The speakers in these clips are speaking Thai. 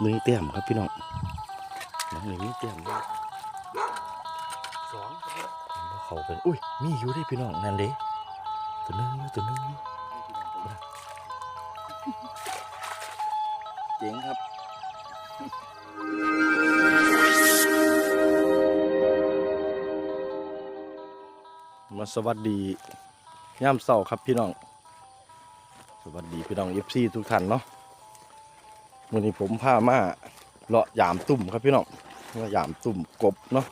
หนึ่งเต็มครับพี่น้องน้องหนึ่งมีเต็มด้วยสองครับแล้วเขาเป็นอุ้ยมีอยู่ได้พี่น้องนั่นเด้ตัวหนึงอยู่ตัวหนึงอยู่เจ๋งครับมาสวัสดีย่ามเสาครับพี่น้อง สวัสดีพี่น้องเอฟซีทุกท่านเนาะ วันนี้ผมพามาเลาะยามตุ่มครับพี่น้องเลาะยามตุ่มกบเนาะ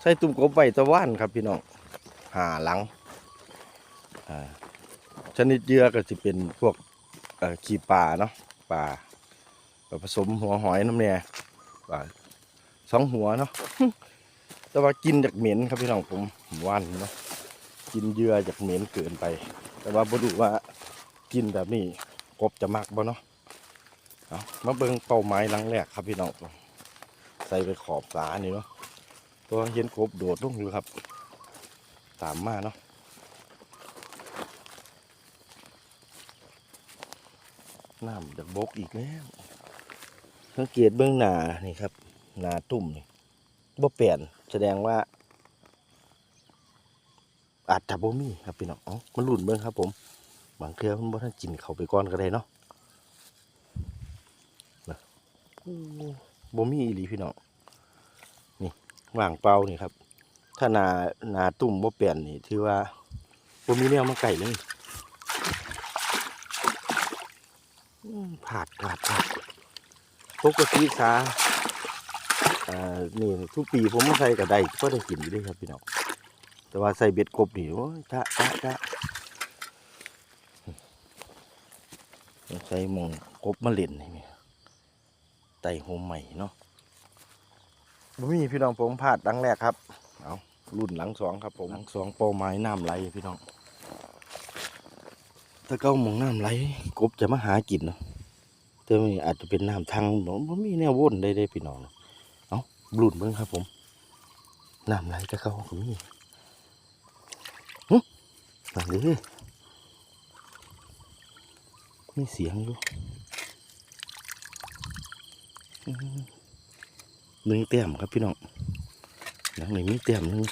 ใส่ตุ่มกบไว้ตะวันครับพี่น้องหาหลังชนิดเยื่อก็จะเป็นพวกขี้ปลาเนาะปลาผสมหัวหอยน้ำเนี่ยปลาสองหัวเนาะแต่ว่ากินจากเหม็นครับพี่น้องผมวันเนาะกินเยื่อจากเหม็นเกินไป แต่ว่าบ่รู้ว่ากินแบบนี้กบจะมักบ่เนาะ มาเบิ่งเป้าหมายหลังแรกครับพี่น้องใส่ไปขอบสานี่เนาะตัวเห็นกบโดดลงอยู่ครับ ตามมาเนาะน้ำจากบกอีกแล้วสังเกตเบื้องหน้านี่ครับหน้าตุ่มนี่บ่เปลี่ยนแสดงว่า อาจจะบ่มีครับพี่น้องอ๋อมันหลุนเบิ่งครับ ผมบางเทื่อมันบ่ทันกินเขาไปก่อนก็ได้เนาะโอ้ บ่มีอีหลีพี่น้องนี่ว่างเปล่านี่ครับ ถ้านานาตุ่มบ่เปลี่ยนนี่ถือว่าบ่มีแนวมาไก่เลยผาดผาดผาดปกติสาอ่านี่ทุกปีผมมาใส่ก็ได้ก็ได้กินอยู่ด้วยครับพี่น้องแต่ว่าใส่เบ็ดกบนี่โอ้ยจ้าจ้าจ้าใส่มองกบมาเล่นนี่ ไต่โฮมใหม่เนาะบ่มีพี่น้องผมพลาดดังแรกครับเอารุ่นหลังสองครับผมหลังสองเป้าหมายน้ำไหลพี่น้องถ้าเก้าหมองน้ำไหลกบจะมาหากินเนาะแต่มันอาจจะเป็นน้ำทางเนาะมันมีแนววนได้ได้พี่น้องเนาะเอารุ่นเบิ่งครับผมน้ำไหลตะเก้าก็มีนั่นเลยมีเสียงอยู่อื้อ หนึ่งเต็มครับพี่น้องหลังนี้มีเต็มหนึ่ง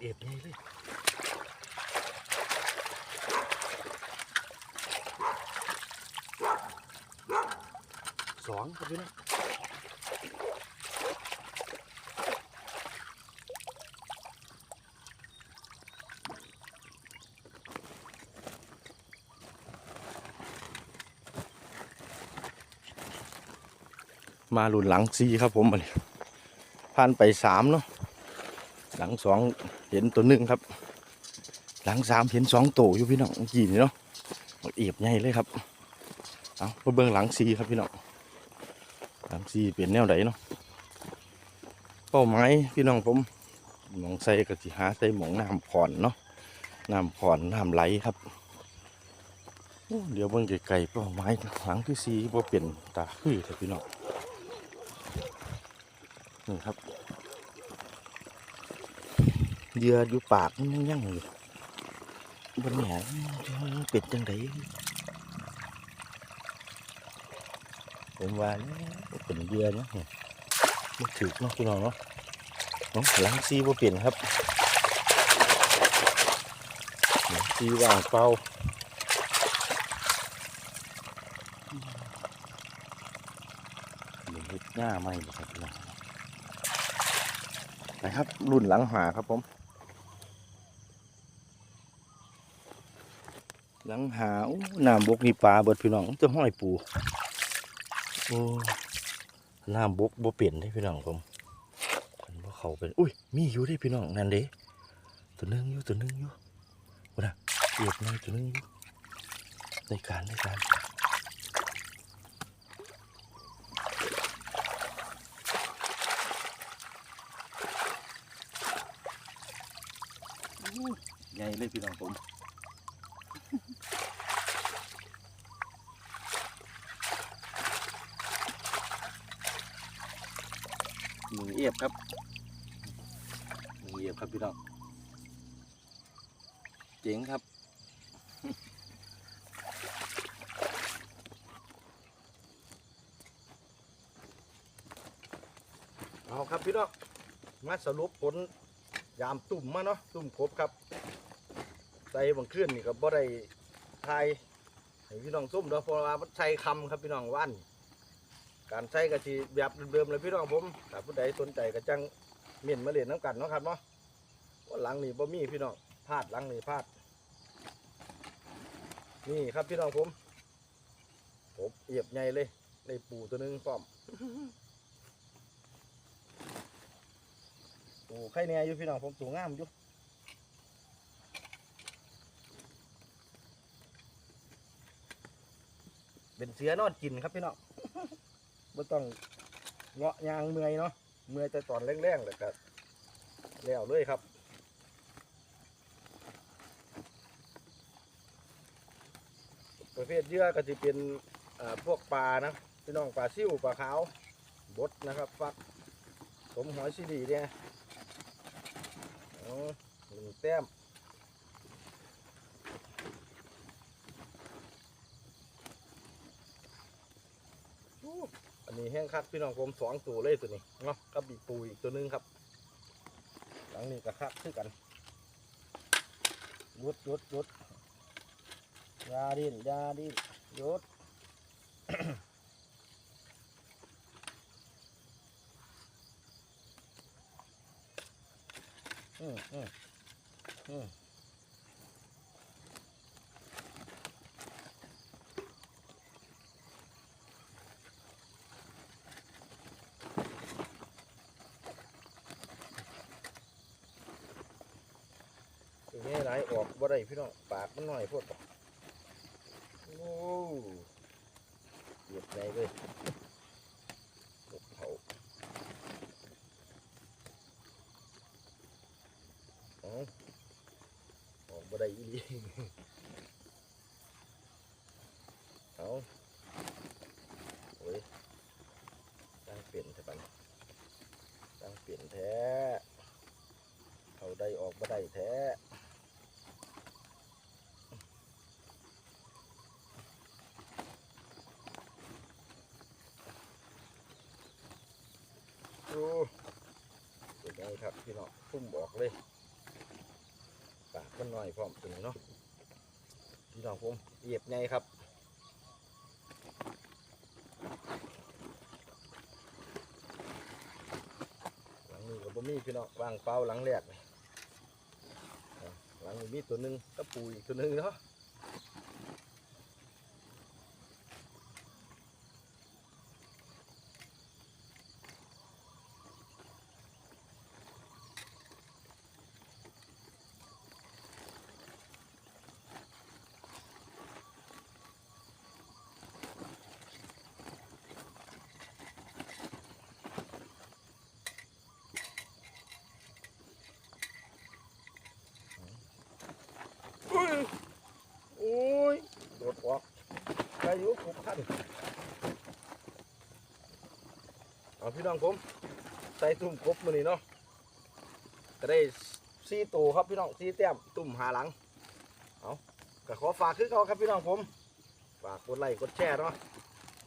เอ็บใหญ่เลยสองครับพี่น้องมาหลุนหลังซีครับผมมันผ่านไปสามเนาะ หลังสองเห็นตัวหนึ่งครับ หลังสามเห็นสองโตวอยู่พี่น้องกี้นี่เนาะบักเอียบใหญ่เลยครับเอามาเบิ่งหลังซีครับพี่น้องหลังซีเป็นแนวไหนเนาะเป้าหมายพี่น้องผมหมองใส่กะสิหาใส่หมองน้ำผ่อนเนาะน้ำผ่อนน้ำไหลครับเดี๋ยวเบิ่งไกลๆเป้าหมายหลังที่ซีบ่เปลี่ยนตาคือเถอะพี่น้องนี่ครับ เยื่ออยู่ปากมันยังอยู่บนแหนเป็ดจังไดผมว่าแล้วเป็นเยื่อเนาะมันถือเนาะพี่น้องเนาะนาะหลังซีว่าเปลี่ยนครับซีว่างเปล่าหน้าไม่บ่ครับพี่น้องนะครับรุ่นหลังหาครับผม หลังหาอู้น้ำบกนี่ปลาเบิดพี่น้องจะห้อยปูโอ้น้ำบกบ่เปลี่ยนได้พี่น้องผมมันบ่เขาเป็นอุ้ยมีอยู่ได้พี่น้องนั่นเด้ตัวนึงอยู่ตัวนึงอยู่พุ่นน่ะเอียบหน่อยตัวนึงอยู่ในการในการใหญ่เลยพี่น้องผม หนึ่งเอียบครับหนึ่งเอียบครับพี่น้องเจ๋งครับเอาครับพี่น้องมาสรุปผลยามตุ่มมาเนาะตุ่มครบครับ ใส่บังเคลื่อนนี่ก็บ่ได้ทายให้พี่น้องซุ่มเนาะเพราะว่ามันใช้คำครับพี่น้องว่านการใช้กะทิแบบเดิมๆเลยพี่น้องผมถ้าผู้ใดสนใจก็จังเมียนมาเรียนน้ำกันเนาะครับเนาะว่าหลังนี่บ่มีพี่น้องพลาดหลังนี่พลาด นี่ครับพี่น้องผมผมเอียบใหญ่เลยได้ปูตัวนึงพร้อมปูไข่แน่อยู่พี่น้องผมตัวงามอยู่ เป็นเสือนอนกินครับพี่น้องไม่ต้องเงาะยางเมื่อยเนาะเมื่อยแต่ตอนแรงๆเลยครับแล้วเลยครับประเภทเยื่อก็จะเป็นพวกปลานะพี่น้องปลาซิ่วปลาขาวบดนะครับ ฟักสมหอยซีดีเนี่ยอ๋อหนึ่งแต้ม อันนี้แห้งคักพี่น้องผมสองตัวเลยตัวนี้เนาะกับบีปูอีกตัวนึงครับ หลังนี้ก็คักคือกันยุดยุดยุดยาดินยาดินยุดอืมอืมอืม อย่างนี้ไหลออกบ่ได้พี่น้องปากมันหน่อยพดปะโอ้เหยียบใจเลยลูกเขาเอาออกบ่ได้อีหลี เอาโอ้ยตั้งเปลี่ยนใช่ปะเนี่ยตั้งเปลี่ยนแท้เขาได้ออกบ่ได้แท้ โอ้เป็นไงครับ พี่น้องพุ่มบอกเลยปากมันหน่อยพร้อมถึงเนาะพี่น้องผมเหยียบไงครับหลังนี้ก็บ่มีพี่น้องวางเป้าหลังแรกหลังนี้มีตัวหนึ่งก็ปูอีกตัวหนึ่งเนาะ อุ้ยโอ้ยโดดออกใคร อยู่ผมท่านเอาพี่น้องผมใส่ตุ่มกบมือนี่เนาะก็ได้สี่ตัวครับพี่น้องสี่แต้มตุ่มหาหลังเอาก็ขอฝากคือเขาครับพี่น้องผมฝากกดไลค์กดแชร์เนาะ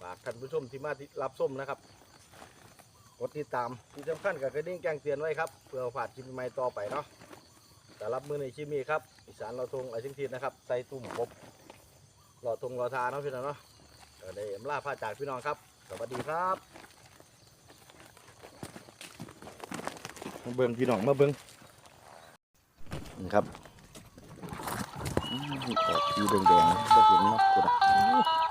ฝากท่านผู้ชมที่มาติดรับชมนะครับกดติดตามที่สำคัญกับกระดิ่งแจ้งเตือนไว้ครับเพื่อผ่านคลิปใหม่ต่อไปเนาะแต่รับมือในชิมีครับอีสานเราทงไอซิงทีนะครับใส่ตุ่มกบรอทงรอทาเนาะพี่น้องเนาะ ก็ได้อำลาพาจากพี่น้องครับ สวัสดีครับมาเบิ้งพี่น้องมาเบิ้งนะครับออกสีแดงๆก็เห็นนาะกูนะ